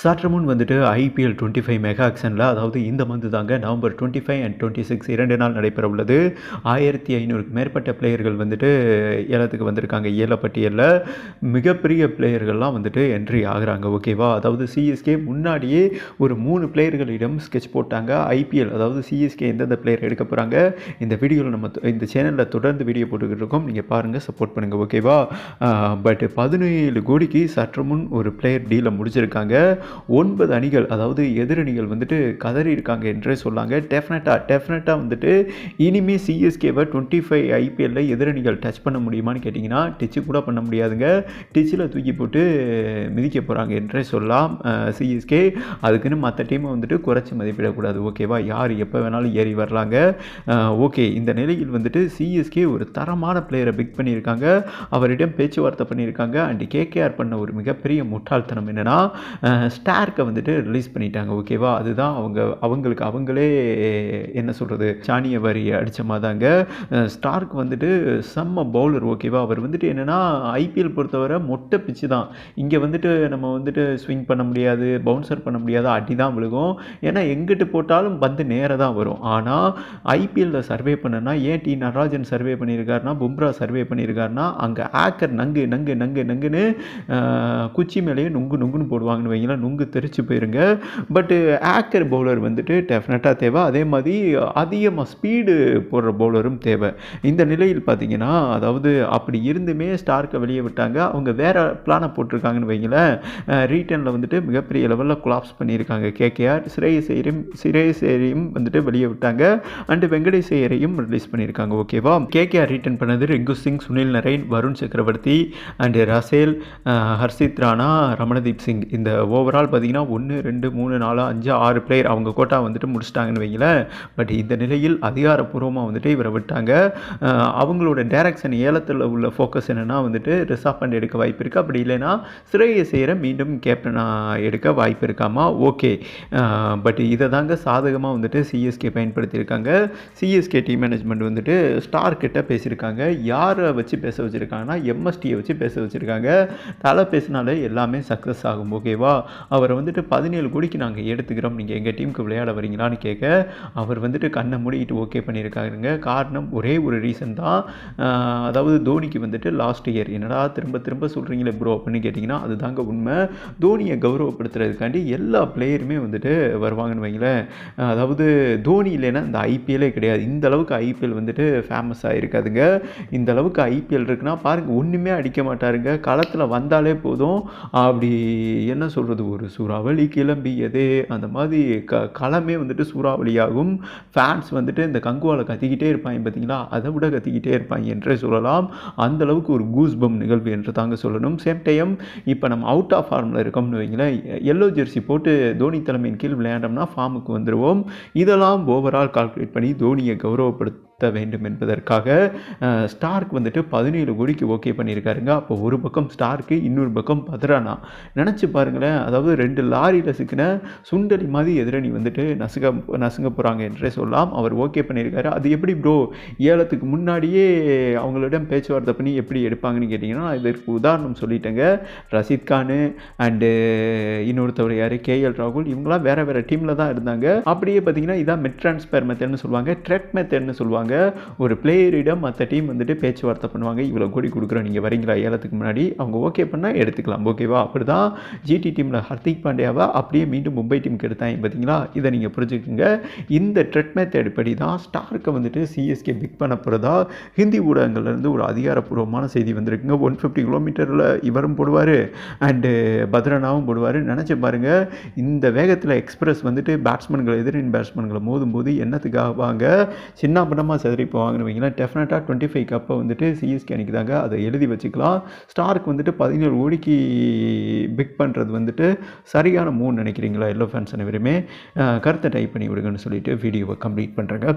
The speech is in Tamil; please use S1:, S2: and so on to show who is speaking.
S1: சற்று முன் வந்துட்டு ஐபிஎல் டுவெண்ட்டி ஃபைவ் மெகா ஆக்ஷனில் அதாவது இந்த மந்த் தாங்க November twenty five and twenty six இரண்டு நாள் நடைபெற உள்ளது ஆயிரத்தி ஐநூறுக்கு மேற்பட்ட பிளேயர்கள் வந்துட்டு ஏலத்துக்கு வந்திருக்காங்க. ஏல பட்டியலில் மிகப்பெரிய பிளேயர்கள்லாம் வந்துட்டு என்ட்ரி ஆகிறாங்க. ஓகேவா அதாவது சிஎஸ்கே முன்னாடியே ஒரு மூணு பிளேயர்களிடம் ஸ்கெட்ச் போட்டாங்க. ஐபிஎல் அதாவது சிஎஸ்கே எந்தெந்த பிளேயர் எடுக்க போகிறாங்க இந்த வீடியோவில் நம்ம தொ- இந்த சேனலில் தொடர்ந்து வீடியோ போட்டுக்கிட்டு இருக்கோம். நீங்கள் பாருங்கள் சப்போர்ட் பண்ணுங்கள் ஓகேவா பட் பதினேழு கோடிக்கு சற்று முன் ஒரு பிளேயர் டீலை முடிச்சிருக்காங்க. ஒன்பது அணிகள் அதாவது எதிரணிகள் வந்துட்டு கதறி இருக்காங்க என்றே சொல்லாங்க டெஃபினட்டாக டெஃபினட்டாக வந்துட்டு இனிமே சிஎஸ்கேவை டுவெண்ட்டி ஃபைவ் ஐபிஎல்ல எதிரணிகள் டச் பண்ண முடியுமான்னு கேட்டிங்கன்னா டச்சு கூட பண்ண முடியாதுங்க. டிச்சில் தூக்கி போட்டு மிதிக்க போகிறாங்க என்றே சொல்லலாம். சிஎஸ்கே அதுக்குன்னு மற்ற டீமை வந்துட்டு குறைச்சி மதிப்பிடக்கூடாது. ஓகேவா யார் எப்போ வேணாலும் ஏறி வரலாங்க. ஓகே இந்த நிலையில் வந்துட்டு சிஎஸ்கே ஒரு தரமான பிளேயரை பிக் பண்ணியிருக்காங்க. அவரிடம் பேச்சுவார்த்தை பண்ணியிருக்காங்க. அண்ட் கேகேஆர் பண்ண ஒரு மிகப்பெரிய முட்டாள்தனம் என்னென்னா ஸ்டார்க்கை வந்துட்டு ரிலீஸ் பண்ணிட்டாங்க ஓகேவா அதுதான் அவங்க அவங்களுக்கு அவங்களே என்ன சொல்கிறது சாணிய வரி அடித்த மாதிரிதாங்க. ஸ்டார்க் வந்துட்டு செம்ம பவுலர் ஓகேவா அவர் வந்துட்டு என்னென்னா ஐபிஎல் பொறுத்தவரை மொட்டை பிச்சு தான். இங்கே வந்துட்டு நம்ம வந்துட்டு ஸ்விங் பண்ண முடியாது பவுன்சர் பண்ண முடியாது அடி தான் விழுகும். ஏன்னா எங்கிட்டு போட்டாலும் பந்து நேராக தான் வரும். ஆனால் ஐபிஎல்லில் சர்வே பண்ணனா ஏன் டி நடராஜன் சர்வே பண்ணியிருக்காருனா பும்ரா சர்வே பண்ணியிருக்காருனா அங்கே ஆக்கர் நங்கு நங்கு நங்கு நங்குன்னு குச்சி மேலேயே நுங்கு நுங்குன்னு போடுவாங்கன்னு வைங்களேன் நுங்கு தெரிச்சு போயிருங்க. பட்டு ஆக்கர் பவுலர் வந்துட்டு டெஃபினட்டாக தேவை. அதே மாதிரி அதிகமாக ஸ்பீடு போடுற பவுலரும் தேவை. இந்த நிலையில் பார்த்தீங்கன்னா அதாவது அப்படி இருந்துமே ஸ்டார்க்கை வெளியே விட்டாங்க. அவங்க வேறு பிளானை போட்டிருக்காங்கன்னு வைங்களேன். ரீட்டனில் வந்துட்டு மிகப்பெரிய லெவலில் குலாப்ஸ் பண்ணியிருக்காங்க. கேகேஆர் சிறையசேரியும் சிறையசேரியும் வந்துட்டு வெளியே விட்டாங்க. அண்டு வெங்கடேஷ் ரிலீஸ் பண்ணியிருக்காங்க. ஓகேவா கேகேஆர் ரீட்டன் பண்ணது ரிங்கு சிங் சுனில் நரேன் வருண் சக்கரவர்த்தி அண்டு ரசேல் ஹர்ஷித் ராணா ரமணதீப் சிங். இந்த ஓவரால் பார்த்தீங்கன்னா ஒன்று ரெண்டு மூணு நாலு அஞ்சு ஆறு பிளேயர் அவங்க கோட்டா வந்துட்டு முடிச்சிட்டாங்கன்னு வைங்களேன். பட் இந்த நிலையில் அதிகாரப்பூர்வமாக வந்துட்டு இவரை விட்டாங்க. அவங்களோட டேரக்ஷன் ஏலத்தில் உள்ள ஃபோக்கஸ் என்னென்னா வந்துட்டு ரிசர்வ் அண்ட் எடுக்க வாய்ப்பு இருக்குது அப்படி இல்லைன்னா சிறையை செய்கிற மீண்டும் கேப்டனாக எடுக்க வாய்ப்பு இருக்காமா? ஓகே பட் இதை தாங்க சாதகமாக வந்துட்டு சிஎஸ்கே பயன்படுத்தியிருக்காங்க. சிஎஸ்கே டீம் மேனேஜ்மெண்ட் வந்துட்டு ஸ்டார் கிட்ட பேசியிருக்காங்க. யாரை வச்சு பேச வச்சுருக்காங்கன்னா எம்எஸ்டியை வச்சு பேச வச்சுருக்காங்க. தலை பேசினாலே எல்லாமே சக்ஸஸ் ஆகும். ஓகேவா அவரை வந்துட்டு பதினேழு கோடிக்கு நாங்கள் எடுத்துக்கிறோம். நீங்கள் எங்கள் டீமுக்கு விளையாட வரீங்களான்னு கேட்க அவர் வந்துட்டு கண்ணை மூடிக்கிட்டு ஓகே பண்ணியிருக்காருங்க. காரணம் ஒரே ஒரு ரீசன் தான். அதாவது தோனிக்கு வந்துட்டு லாஸ்ட் இயர் என்னடா திரும்ப திரும்ப சொல்கிறீங்களே ப்ரோ அப்படின்னு கேட்டிங்கன்னா அதுதாங்க உண்மை. தோனியை கௌரவப்படுத்துறதுக்காண்டி எல்லா பிளேயருமே வந்துட்டு வருவாங்கன்னு வைங்களேன். அதாவது தோனி இல்லைன்னா இந்த ஐபிஎல்லே கிடையாது. இந்த அளவுக்கு ஐபிஎல் வந்துட்டு ஃபேமஸாக இருக்காதுங்க இந்த அளவுக்கு ஐபிஎல் இருக்குன்னா பாருங்கள் ஒன்றுமே அடிக்க மாட்டாருங்க. களத்தில் வந்தாலே போதும். அப்படி என்ன சொல்கிறது ஒரு சூறாவளி கிளம்பியதே. அந்த மாதிரி க களமே வந்துட்டு சூறாவளியாகும். ஃபேன்ஸ் வந்துட்டு இந்த கங்குவாவில் கத்திக்கிட்டே இருப்பாங்க பார்த்தீங்களா அதை விட கத்திக்கிட்டே இருப்பாங்க என்றே சொல்லலாம். அந்த அளவுக்கு ஒரு கூஸ்பம் நிகழ்வு என்று தாங்க சொல்லணும். சேம் டைம் இப்போ நம்ம அவுட் ஆஃப் ஃபார்மில் இருக்கோம்னு வைங்களேன் எல்லோ ஜெர்சி போட்டு தோனி தலைமையின் கீழ் விளையாண்டோம்னா ஃபார்முக்கு வந்துடுவோம் இதெல்லாம் ஓவரால் கால்குலேட் பண்ணி தோனியை கௌரவப்படுத்த வேண்டும் என்பதற்காக ஸ்டார்க் வந்துட்டு பதினேழு கோடிக்கு ஓகே பண்ணியிருக்காருங்க. அப்போ ஒரு பக்கம் ஸ்டார்க்கு இன்னொரு பக்கம் பத்ரானா. நினச்சி பாருங்களேன் அதாவது ரெண்டு லாரியில் சிக்கின சுண்டலி மாதிரி எதிரணி வந்துட்டு நசுக நசுங்க போகிறாங்க என்றே சொல்லலாம். அவர் ஓகே பண்ணியிருக்காரு. அது எப்படி ப்ரோ ஏலத்துக்கு முன்னாடியே அவங்களிடம் பேச்சுவார்த்தை பண்ணி எப்படி எடுப்பாங்கன்னு கேட்டிங்கன்னா இதற்கு உதாரணம் சொல்லிட்டேங்க. ரஷீத் கானு அண்டு இன்னொருத்தவர் யார்? கேஎல் ராகுல். இவங்களாம் வேறு வேறு டீமில் தான் இருந்தாங்க. அப்படியே பார்த்தீங்கன்னா இதான் மெட் ட்ரான்ஸ்பர் மெத்தட்னு சொல்லுவாங்க. ட்ரெட் மெத்தட்னு சொல்லுவாங்க. ஒரு பிளேயரிடம் மற்ற டீம் வந்துட்டு பேச்சுவார்த்தை பண்ணுவாங்க. இவ்வளோ கோடி கொடுக்குறோம் நீங்கள் வரீங்களா? ஏலத்துக்கு முன்னாடி. அவங்க ஓகே பண்ணால் எடுத்துக்கலாம். ஓகேவா அப்படி தான் ஜிடி டீமில் ஹர்திக் பாண்டியாவை அப்படியே மீண்டும் மும்பை டீமுக்கு எடுத்தாங்க பார்த்தீங்களா இதை நீங்கள் புரிஞ்சுக்கோங்க. இந்த ட்ரெட் மெத்தட் படி தான் ஸ்டார்க்கை வந்துட்டு சிஎஸ்கே பிக் பண்ண போகிறதா ஹிந்தி ஊடகங்கள்லேருந்து ஒரு அதிகாரப்பூர்வமான செய்தி வந்திருக்குங்க. ஒன் ஃபிஃப்டி கிலோமீட்டரில் இவரும் போடுவார் அண்டு பத்ரனாவும் போடுவார். நினச்சி பாருங்கள் இந்த வேகத்தில் எக்ஸ்பிரஸ் வந்துட்டு பேட்ஸ்மேன்கள் எதிரின் பேட்ஸ்மேன்களை மோதும்போது என்னத்துக்காக வாங்க? சின்ன பண்ணமாக செதறி போவாங்கன்னு வைங்களேன் டெஃபினட்டாக டுவெண்ட்டி ஃபைவ் கப்பை வந்துட்டு சிஎஸ்கே அணிக்குதாங்க அதை எழுதி வச்சுக்கலாம். ஸ்டார்க்கு வந்துட்டு பதினேழு கோடிக்கு பிக் பண்ணுறது வந்துட்டு சரியான மூணு நினைக்கிறீங்களா? எல்லோ ஃபேன்ஸ் அனைவருமே கருத்தை டைப் பண்ணி விடுங்கன்னு சொல்லிட்டு வீடியோவை கம்ப்ளீட் பண்ணுறேங்க